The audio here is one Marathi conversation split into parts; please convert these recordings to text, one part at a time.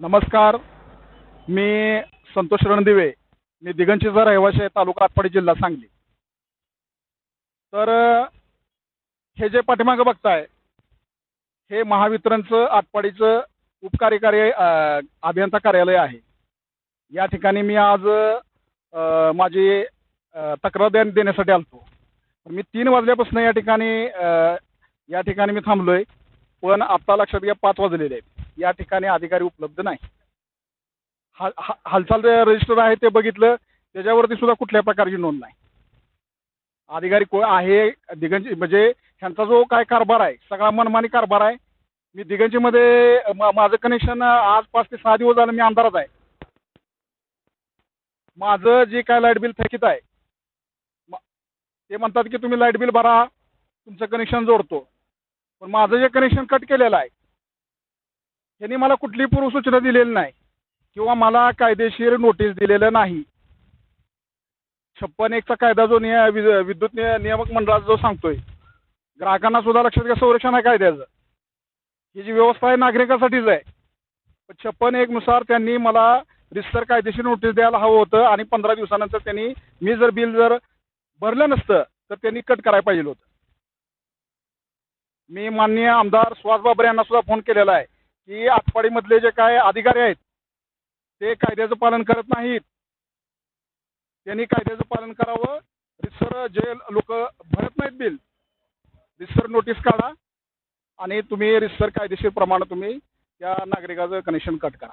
नमस्कार. मी संतोष रणदिवे. मी दिगंचीचा रहिवाशी आहे तालुका आटपाडी जिल्हा सांगली. तर हे जे पाठीमागं बघताय हे महावितरणचं आटपाडीचं उपकार्यकारी अभियंता कार्यालय आहे. या ठिकाणी मी आज माझी तक्रार दे देण्यासाठी आलतो. मी तीन वाजल्यापासून या ठिकाणी या ठिकाणी मी थांबलोय पण आत्ता लक्षात घ्या पाच वाजलेले आहेत. या ठिकाणी अधिकारी उपलब्ध नाही. हाल हा- हालचाल रजिस्टर आहे ते बघितलं त्याच्यावरती सुद्धा कुठल्या प्रकारची नोंद नाही. अधिकारी को आहे दिगंज म्हणजे ह्यांचा जो काय कारभार आहे सगळा मनमानी कारभार आहे. मी दिगंजीमध्ये मा- माझं कनेक्शन आज पाच ते सहा दिवस झालं मी अंधारात आहे. माझं जे काय लाइट बिल थकीत आहे ते म्हणतात की तुम्ही लाइट बिल भरा तुमचं कनेक्शन जोडतो. पण माझं जे कनेक्शन कट केलेलं आहे त्यांनी मला कुठली पूर्वसूचना दिलेली नाही किंवा मला कायदेशीर नोटीस दिलेलं नाही. छप्पन एकचा कायदा जो निय विद्युत निय- नियामक मंडळाचा जो सांगतोय ग्राहकांना सुद्धा लक्षात घ्या संरक्षण आहे कायद्याचं. ही जी व्यवस्था आहे नागरिकासाठीच आहे. पण छप्पन एक नुसार त्यांनी मला रिस्तर कायदेशीर नोटीस द्यायला हवं होतं आणि पंधरा दिवसानंतर त्यांनी मी जर बिल जर भरलं नसतं तर त्यांनी कट करायला पाहिजे होतं. मी माननीय आमदार सुहास बाबर यांना सुद्धा फोन केलेला आहे. की आटपाडीमधले जे काय अधिकारी आहेत ते कायद्याचं पालन करत नाहीत. त्यांनी कायद्याचं पालन करावं. रिसर जे लोक भरत नाहीत बिल रिसर नोटीस काढा आणि तुम्ही रिसर कायदेशीर प्रमाणे तुम्ही त्या नागरिकाचं कनेक्शन कट करा.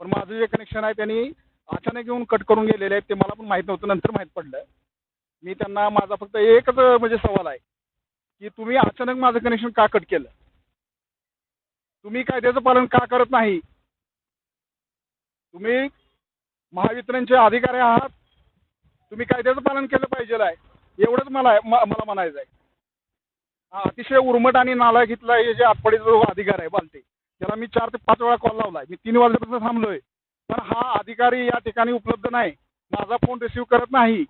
पण माझं जे कनेक्शन आहे त्यांनी अचानक येऊन कट करून गेलेले आहेत ते मला पण माहीत नव्हतं नंतर माहीत पडलं. मी त्यांना माझा फक्त एकच म्हणजे सवाल आहे की तुम्ही अचानक माझं कनेक्शन का कट केलं? तुम्ही कायद्याचं पालन का करत नाही? तुम्ही महावितरणचे अधिकारी आहात. तुम्ही कायद्याचं पालन केलं पाहिजे आहे एवढंच मला मला म्हणायचं आहे. हा, अतिशय उर्मट आणि नालायक घेतला हे जे आटपाडीचा जो अधिकार आहे बालते त्याला मी चार ते पाच वेळा कॉल लावलाय. मी तीन वाजल्यापासून थांबलोय. पण हा अधिकारी या ठिकाणी उपलब्ध नाही. माझा फोन रिसिव्ह करत नाही.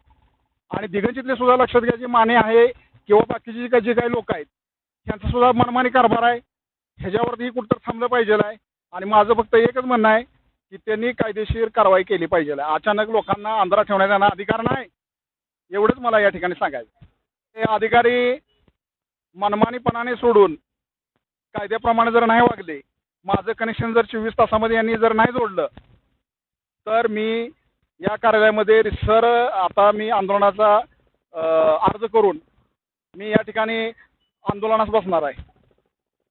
आणि दिगंजीतले सुद्धा लक्षात घ्या जे माने आहे किंवा बाकीचे जे काही जे काही लोक आहेत त्यांचा सुद्धा मनमानी कारभार आहे. ह्याच्यावरती कुठं थांबलं पाहिजे आहे. आणि माझं फक्त एकच म्हणणं आहे की त्यांनी कायदेशीर कारवाई केली पाहिजे अचानक लोकांना अंधारात ठेवण्याचा ना अधिकार नाही एवढंच मला या ठिकाणी सांगायचं हे अधिकारी मनमानीपणाने सोडून कायद्याप्रमाणे जर नाही वागले माझं कनेक्शन जर चोवीस तासामध्ये यांनी जर नाही जोडलं तर मी या कार्यालयामध्ये सर आता मी आंदोलनाचा अर्ज करून मी या ठिकाणी आंदोलनास बसणार आहे.